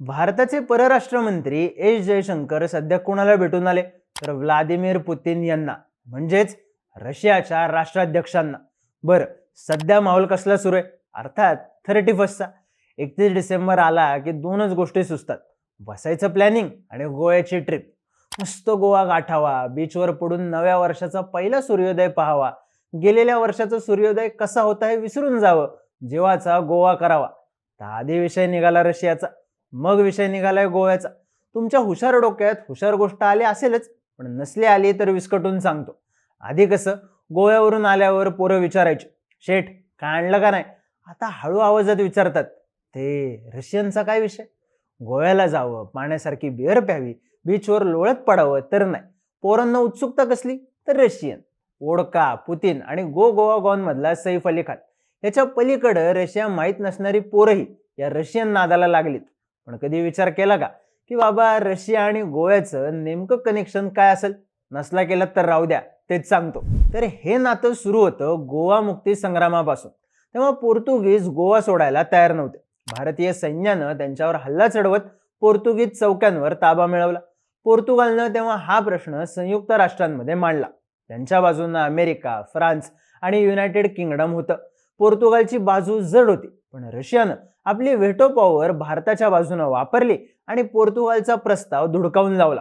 भारताचे परराष्ट्र मंत्री एस जयशंकर सध्या कोणाला भेटून आले? तर व्लादिमीर पुतीन यांना म्हणजेच रशियाच्या राष्ट्राध्यक्षांना. बर सध्या माहोल कसला सुरू आहे? अर्थात थर्टी फर्स्टचा एकतीस डिसेंबर आला की दोनच गोष्टी सुचतात. बसायचं प्लॅनिंग आणि गोव्याची ट्रिप मस्त गोवा गाठावा बीचवर पडून नव्या वर्षाचा पहिला सूर्योदय पाहावा. गेलेल्या वर्षाचा सूर्योदय कसा होता हे विसरून जावं जेवाचा गोवा करावा. तर आधी विषय निघाला रशियाचा. मग विषय निघालाय गोव्याचा. तुमच्या हुशार डोक्यात हुशार गोष्ट आली असेलच पण नसली आली तर विस्कटून सांगतो. आधी कसं गोव्यावरून आल्यावर पोरं विचारायचे शेठ काय आणलं का नाही? आता हळू आवाजात विचारतात ते रशियनचा काय विषय? गोव्याला जावं पाण्यासारखी बिअर प्यावी बीचवर लोळत पडावं तर नाही. पोरांना उत्सुकता कसली? तर रशियन. ओडका पुतीन आणि गो गोवा गॉनमधला सैफ अली खान. याच्या पलीकडं रशिया माहीत नसणारी पोरही या रशियन नादाला लागलीत. पण कधी विचार केला का? की बाबा रशिया आणि गोव्याचं नेमकं कनेक्शन काय असेल? नसला केलं तर राहू द्या तेच सांगतो. तर हे नातं सुरू होतं गोवा मुक्ती संग्रामापासून. तेव्हा पोर्तुगीज गोवा सोडायला तयार नव्हते. भारतीय सैन्यानं त्यांच्यावर हल्ला चढवत पोर्तुगीज चौक्यांवर ताबा मिळवला. पोर्तुगालनं तेव्हा हा प्रश्न संयुक्त राष्ट्रांमध्ये मांडला. त्यांच्या बाजूनं अमेरिका फ्रान्स आणि युनायटेड किंगडम होतं. पोर्तुगालची बाजू जड होती. पण रशियानं आपली व्हेटो पॉवर भारताच्या बाजूनं वापरली आणि पोर्तुगालचा प्रस्ताव धुडकावून लावला.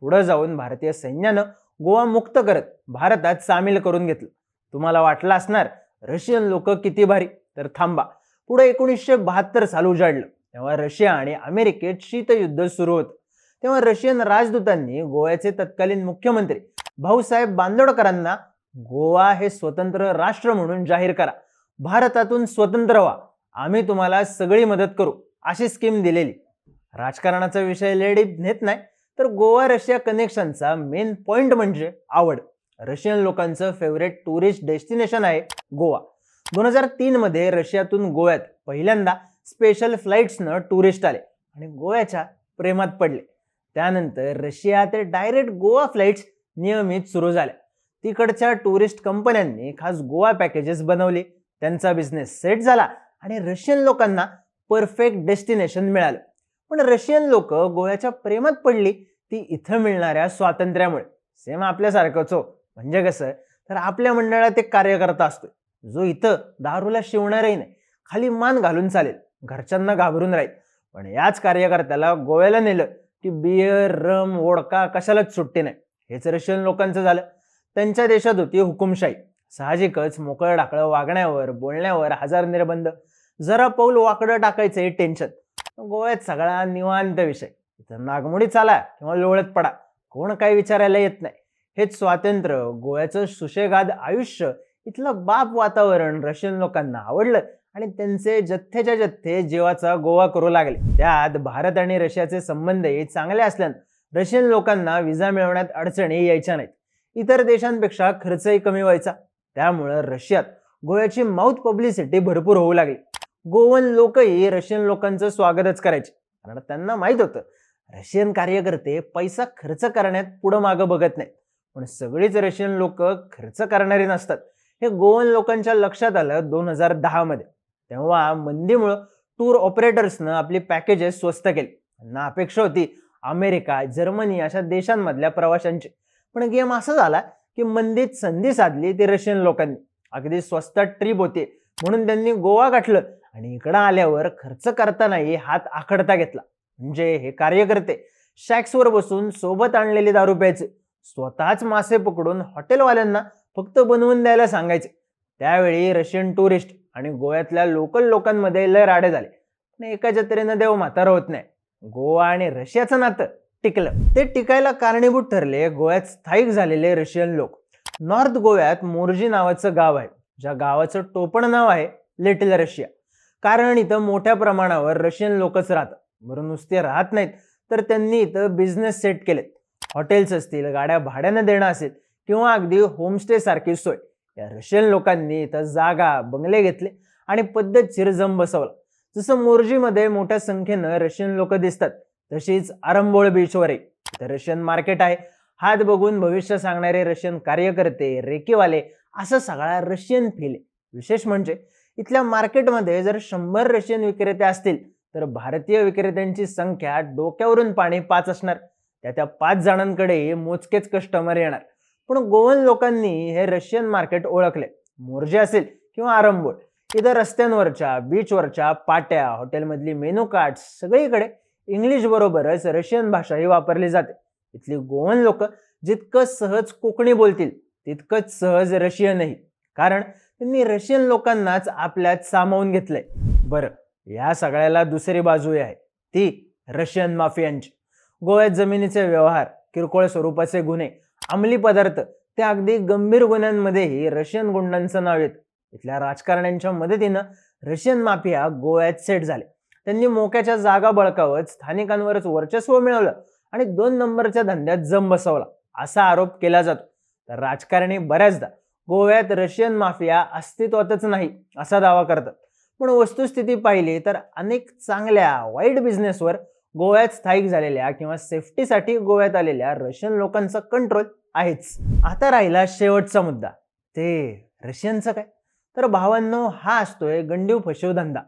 पुढे जाऊन भारतीय सैन्यानं गोवा मुक्त करत भारतात सामील करून घेतलं. तुम्हाला वाटलं असणार रशियन लोक किती भारी? तर थांबा. पुढे एकोणीसशे बहात्तर साल उजाडलं. तेव्हा रशिया आणि अमेरिकेत शीतयुद्ध सुरू होतं. तेव्हा रशियन राजदूतांनी गोव्याचे तत्कालीन मुख्यमंत्री भाऊसाहेब बांदोडकरांना गोवा हे स्वतंत्र राष्ट्र म्हणून जाहीर करा. भारतातून स्वतंत्र व्हा. आम्ही तुम्हाला सगळी मदत करू. अशी स्कीम दिलेली. राजकारणाचा विषय लेडी नेत नाही तर गोवा रशिया कनेक्शनचा मेन पॉइंट म्हणजे आवड. रशियन लोकांचं फेवरेट टुरिस्ट डेस्टिनेशन आहे गोवा. दोन हजार तीन मध्ये रशियातून गोव्यात पहिल्यांदा स्पेशल फ्लाईट्सनं टुरिस्ट आले आणि गोव्याच्या प्रेमात पडले. त्यानंतर रशिया ते डायरेक्ट गोवा फ्लाईट्स नियमित सुरू झाल्या. तिकडच्या टुरिस्ट कंपन्यांनी खास गोवा पॅकेजेस बनवले. त्यांचा बिझनेस सेट झाला आणि रशियन लोकांना परफेक्ट डेस्टिनेशन मिळालं. पण रशियन लोक गोव्याच्या प्रेमात पडली ती इथं मिळणाऱ्या स्वातंत्र्यामुळे. सेम आपल्यासारखंच हो. म्हणजे कसं? तर आपल्या मंडळात एक कार्यकर्ता असतो जो इथं दारूला शिवणारही नाही. खाली मान घालून चालेल. घरच्यांना घाबरून राहील. पण याच कार्यकर्त्याला गोव्याला नेलं की बियर रम वोडका कशालाच सुट्टी नाही. हेच रशियन लोकांचं झालं. त्यांच्या देशात होती हुकुमशाही. साहजिकच मोकळं डाकळं वागण्यावर बोलण्यावर हजार निर्बंध. जरा पाऊल वाकडं टाकायचं टेन्शन गोव्यात सगळा निवांत विषय. इथं नागमोडी चाला किंवा लोळत पडा. कोण काही विचारायला येत नाही. हेच स्वातंत्र्य गोव्याचं सुशेगाद आयुष्य. इथलं बाप वातावरण रशियन लोकांना आवडलं आणि त्यांचे जथ्थेच्या जथ्थे जीवाचा गोवा करू लागले. त्यात भारत आणि रशियाचे संबंधही चांगले असल्यानं रशियन लोकांना विजा मिळवण्यात अडचणी यायच्या नाहीत. इतर देशांपेक्षा खर्चही कमी व्हायचा. त्यामुळं रशियात गोव्याची माउथ पब्लिसिटी भरपूर होऊ लागली. गोवन लोकही रशियन लोकांचं स्वागतच करायचे. कारण त्यांना माहीत होतं रशियन कार्यकर्ते पैसा खर्च करण्यात पुढं मागं बघत नाहीत. पण सगळीच रशियन लोक खर्च करणारी नसतात. हे गोवन लोकांच्या लक्षात आलं दोन हजार दहामध्ये तेव्हा मंदीमुळं टूर ऑपरेटर्सनं आपली पॅकेजेस स्वस्त केली. त्यांना अपेक्षा होती अमेरिका जर्मनी अशा देशांमधल्या प्रवाशांची. पण गेम असा झाला की मंदीत संधी साधली ती रशियन लोकांनी. अगदी स्वस्तात ट्रिप होती. म्हणून त्यांनी गोवा गाठलं आणि इकडं आल्यावर खर्च करतानाही हात आखडता घेतला. म्हणजे हे कार्यकर्ते शॅक्सवर बसून सोबत आणलेली दारू प्यायचे. स्वतःच मासे पकडून हॉटेलवाल्यांना फक्त बनवून द्यायला सांगायचे. त्यावेळी रशियन टुरिस्ट आणि गोव्यातल्या लोकल लोकांमध्ये लय राडे झाले. पण एका जत्रेनं देव म्हातारा होत नाही. गोवा आणि रशियाचं नातं. टिकलं. ते टिकायला कारणीभूत ठरले. गोव्यात स्थायिक झालेले रशियन लोक. नॉर्थ गोव्यात मोर्जी नावाचं गाव आहे. ज्या गावाचं टोपण नाव आहे लिटिल रशिया. कारण इथं मोठ्या प्रमाणावर रशियन लोकच राहतात. बरं नुसते राहत नाहीत तर त्यांनी इथं बिझनेस सेट केलेत. हॉटेल्स असतील गाड्या भाड्यानं देणं असेल किंवा अगदी होमस्टे सारखी सोय. या रशियन लोकांनी इथं जागा बंगले घेतले आणि पद्धतशीर जम बसवला. जसं मोर्जीमध्ये मोठ्या संख्येनं रशियन लोक दिसतात तशीच आरंबोळ बीचवर तर रशियन मार्केट आहे. हात बघून भविष्य सांगणारे रशियन कार्यकर्ते रेकीवाले असं सगळा रशियन फील विशेष म्हणजे इथल्या मार्केटमध्ये जर शंभर रशियन विक्रेते असतील तर भारतीय विक्रेत्यांची संख्या डोक्यावरून पाणी पाच असणार. त्या त्या पाच जणांकडे मोजकेच कस्टमर येणार. पण गोवन लोकांनी हे रशियन मार्केट ओळखले. मोर्जे असेल किंवा आरंबोळ इथं रस्त्यांवरच्या बीचवरच्या पाट्या हॉटेलमधली मेनू कार्ड सगळीकडे इंग्लिश बरोबरच रशियन भाषाही वापरली जाते. इथली गोवन लोक जितकं सहज कोकणी बोलतील तितकंच सहज रशियनही. कारण त्यांनी रशियन लोकांनाच आपल्यात सामावून घेतलंय. बरं या सगळ्याला दुसरी बाजू आहे. ती रशियन माफियांची. गोव्यात जमिनीचे व्यवहार किरकोळ स्वरूपाचे गुन्हे अंमली पदार्थ ते अगदी गंभीर गुन्ह्यांमध्येही रशियन गुंडांचं नाव येतं. इथल्या राजकारण्यांच्या मदतीनं रशियन माफिया गोव्यात सेट झाले. त्यांनी मोक्याच्या जागा बळकावत स्थानिकांवरच वर्चस्व मिळवलं आणि दोन नंबरच्या धंद्यात जम बसवला. असा आरोप केला जातो. तर राजकारणी बऱ्याचदा गोव्यात रशियन माफिया अस्तित्वातच नाही असा दावा करतात. पण वस्तुस्थिती पाहिली तर अनेक चांगल्या वाईट बिझनेसवर गोव्यात स्थायिक झालेल्या किंवा सेफ्टीसाठी गोव्यात आलेल्या रशियन लोकांचा कंट्रोल आहेच. आता राहिला शेवटचा मुद्दा. ते रशियनचं काय? तर भावांनो हा असतोय गंडीव फशीव धंदा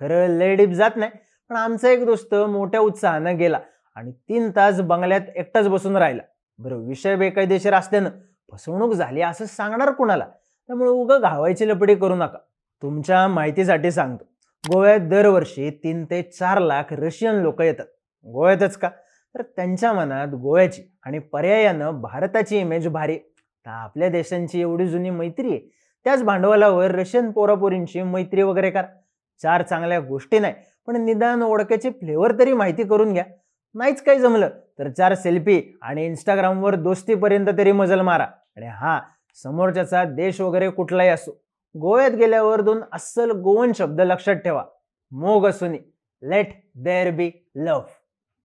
खरं लय डीप जात नाही पण आमचा एक दोस्त मोठ्या उत्साहानं गेला आणि तीन तास बंगल्यात एकटाच बसून राहिला. बरं विषय बेकायदेशीर असल्यानं फसवणूक झाली असं सांगणार कुणाला? त्यामुळे उगं घावायची लपडी करू नका. तुमच्या माहितीसाठी सांगतो. गोव्यात दरवर्षी तीन ते चार लाख रशियन लोक येतात. गोव्यातच का? तर त्यांच्या मनात गोव्याची आणि पर्यायानं भारताची इमेज भारी तर आपल्या देशांची एवढी जुनी मैत्री आहे. त्याच भांडवलावर रशियन पोरापोरींची मैत्री वगैरे करा. चार चांगल्या गोष्टी नाही पण निदान ओळखेचे फ्लेवर तरी माहिती करून घ्या. नाहीच काही जमलं तर चार सेल्फी आणि इंस्टाग्रामवर दोस्तीपर्यंत तरी मजल मारा. आणि हा समोरच्याचा देश वगैरे कुठलाही असो गोव्यात गेल्यावर दोन अस्सल गोवन शब्द लक्षात ठेवा. मोग असुनी लेट देअर बी लव्ह